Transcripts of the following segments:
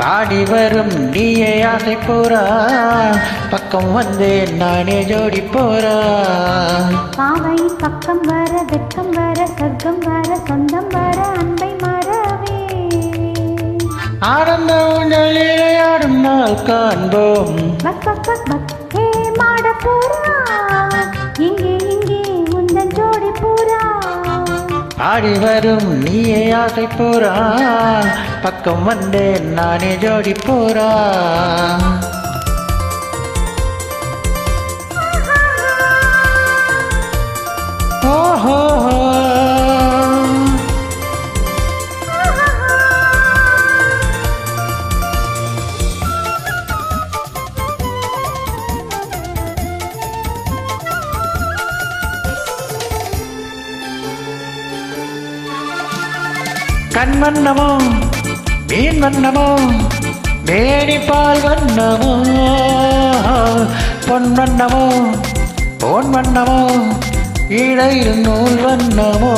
பாடி வரும் நீயே ஆசை போறா பக்கம் வந்தேன் நானே ஜோடி போறா பாவை பக்கம் வர வெக்கம் வர சொர்க்கம் வர சொந்தம் வர அன்பை மறவே ஆனந்த ஊஞ்சலிலே ஆடும் நாள் காண்போம். பக் பக் பக் பக். ஹே மாட போறா இங்கே இங்கே உந்தன் ஜோடி பூரா. ஆடி வரும் நீயே ஆசை போறா பக்கம் வந்தேன் நானே ஜோடி போறா கண் வண்ணமோ மீன் வண்ணமோ மேடிப்பால் வண்ணமோ பொன் வண்ணமோ பொன் வண்ணமோ இடையில் நூல் வண்ணமோ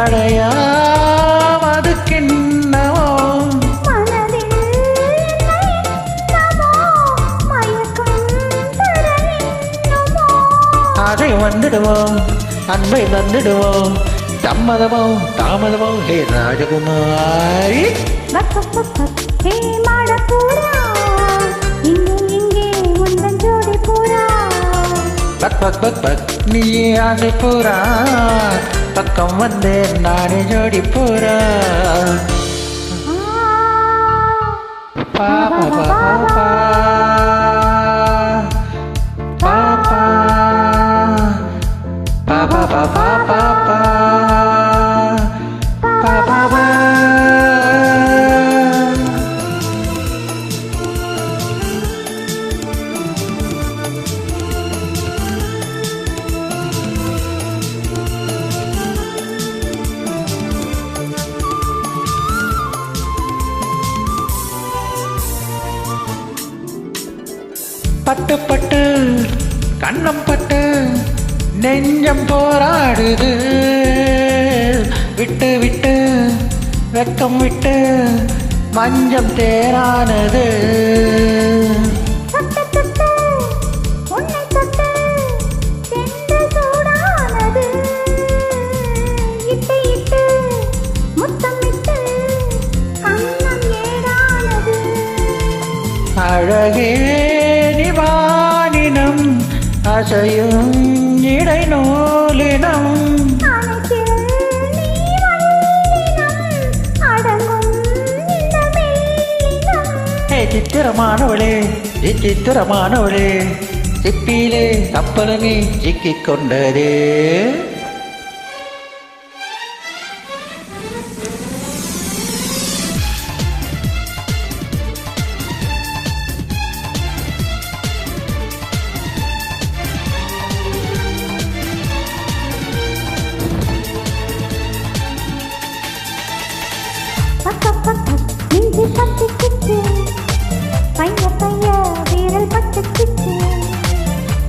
கண்ணமோ அடையாமது கிண்ணமோ அதை வந்துடுவோம் அன்பை வந்துடுவோம் சம்மதமோ தாமதமோ ஹே ராஜகுமாரி. பக் பக் பக் ஹே மாட பூரா பக் பக் பக் பக் நீயே ஆசை போறா பக்கம் வந்தேன் நானே ஜோடி போறா. பாப்பா பாப்பா பாப்பா பாப்பா பாப்பா பாப்பா பட்டு பட்டு கண்ணம் பட்டு நெஞ்சம் போராடுது. விட்டு விட்டு வெக்கம் விட்டு மஞ்சம் தேரானது. தொட்டு ஆசையும் இடை நூலினம் சித்திரமானவளே ஏ சித்திரமானவளே சிப்பியிலே கப்பலமே சிக்கிக் கொண்டதே. பைய பைய வீரல் பட்டு கிச்சு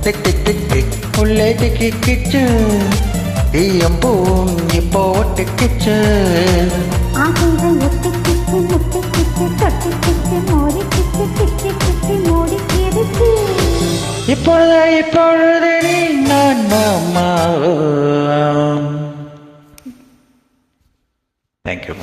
டிக் டிக் டிக் டிக் உள்ளே டிக்கி கிச்சு இயம்பூம் இப்போ தேங்க்யூ